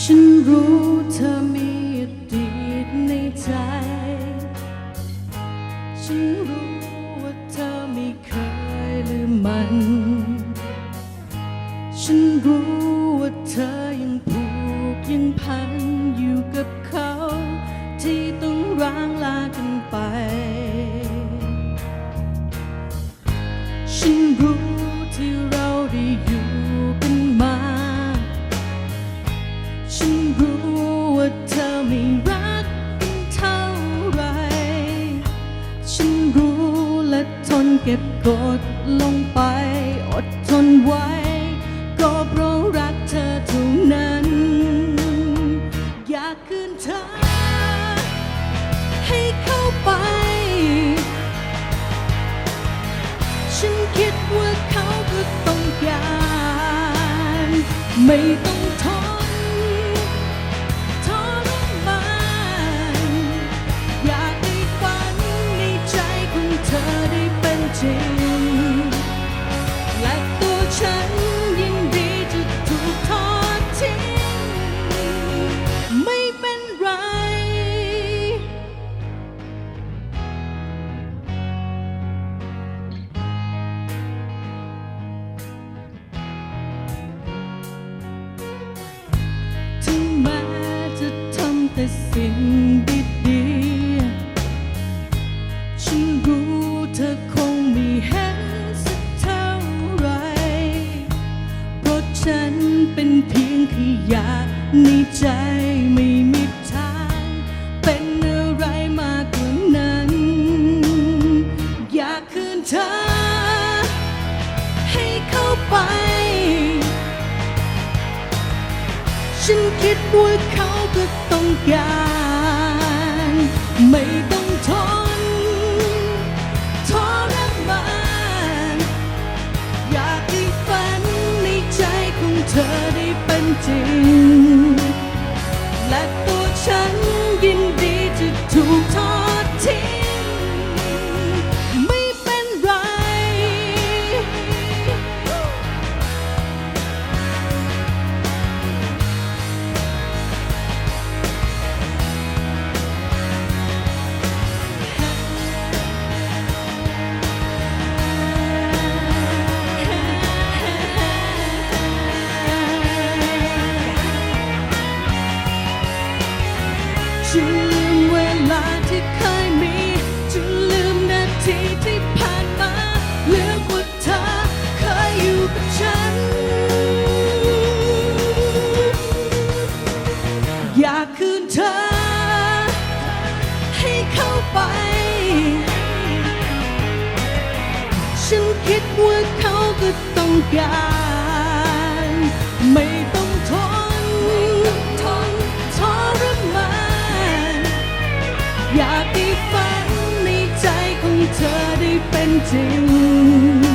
ฉันรู้เธอมีอดีตในใจ ฉันรู้ว่าเธอไม่เคยลืมมัน ฉันรู้ว่าเธอยังผูกยังพันอยู่กับเขา ที่ต้องร้างลากันไป ฉันรู้ เก็บกดลงไป อดทนไว้ ก็เพราะรักเธอเท่านั้น อยากคืนเธอ ให้เข้าไป ฉันคิดว่าเขาก็ต้องการ ไม่ต้อง สิ่งดีๆฉันรู้เธอคงไม่เห็นสักเท่าไรเพราะฉันเป็นเพียงขยะในใจไม่มีทาง เป็นอะไรมากกว่านั้น อยากคืนเธอ ให้เข้าไป ฉันคิดว่าเขา การ ไม่ต้องทนทรมานอยากให้ฝันในใจของเธอได้เป็นจริง ฉันลืมเวลาที่เคยมีฉันลืมนาทีที่ผ่านมา ลืมว่าเธอเคยอยู่กับฉัน อยากคืนเธอ ให้เข้าไป ฉันคิดว่าเขาก็ต้องการ เป็นจริง